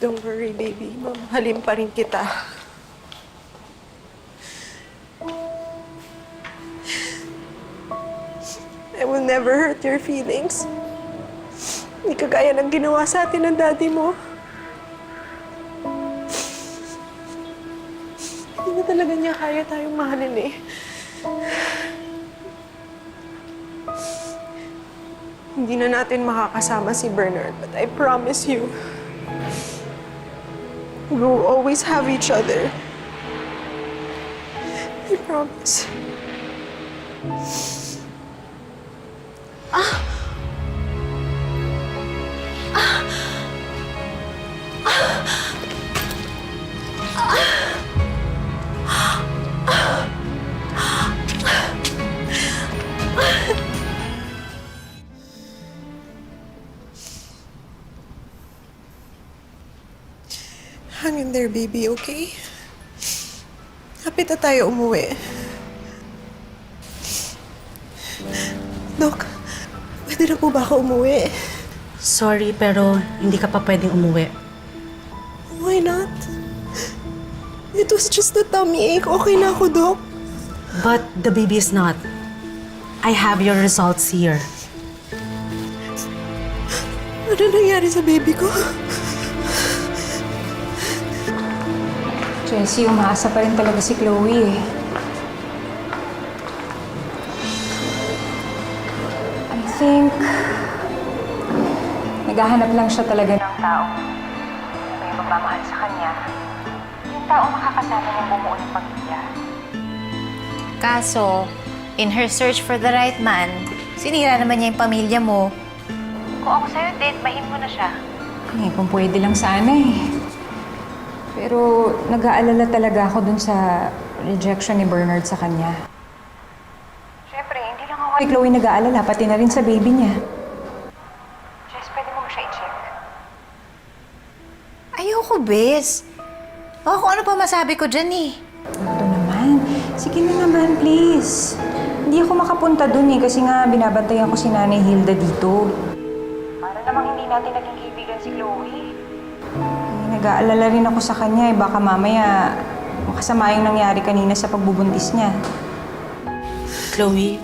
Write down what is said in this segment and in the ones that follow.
Don't worry, baby. Mamahalin pa rin kita. I will never hurt your feelings. Hindi kagaya ng ginawa sa atin ng daddy mo. Hindi na talaga niya kaya tayong mahalin eh. Hindi na natin makakasama si Bernard, but I promise you, we will always have each other. I promise. Ah. Hang in there, baby, okay? Kapit na tayo umuwi. Dok, pwede na po ba ako umuwi? Sorry, pero hindi ka pa pwedeng umuwi. Why not? It was just a tummy ache. Okay na ako, Dok. But the baby is not. I have your results here. Ano nangyari sa baby ko? Jessie, umaasa pa rin talaga si Chloe eh. I think... Naghahanap lang siya talaga ng taong may magmamahal sa kanya. Yung taong makakasama niyang bumuo ng pamilya. Kaso, in her search for the right man, sinira naman niya yung pamilya mo. Kung ako sa'yo, date, bahin mo na siya. Eh, kung pwede lang sana eh. Pero nag-aalala talaga ako dun sa rejection ni Bernard sa kanya. Siyempre, hindi lang ako kay Chloe nag-aalala, pati na rin sa baby niya. Jess, pwede mo ba siya i-check? Ayoko, bes. Baka kung ano pa masabi ko dyan eh. Ito naman. Sige na naman, please. Hindi ako makapunta dun eh kasi nga binabantayan ko si Nanay Hilda dito. Para namang hindi natin naging kaibigan si Chloe. Nag-aalala rin ako sa kanya eh. Baka mamaya makasama yung nangyari kanina sa pagbubuntis niya. Chloe,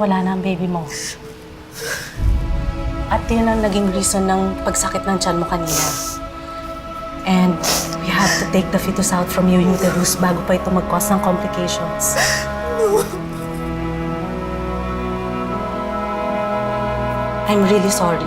wala na ang baby mo. At yun ang naging reason ng pagsakit ng tiyan mo kanina. And we have to take the fetus out from your uterus bago pa ito mag-cause ng complications. I'm really sorry.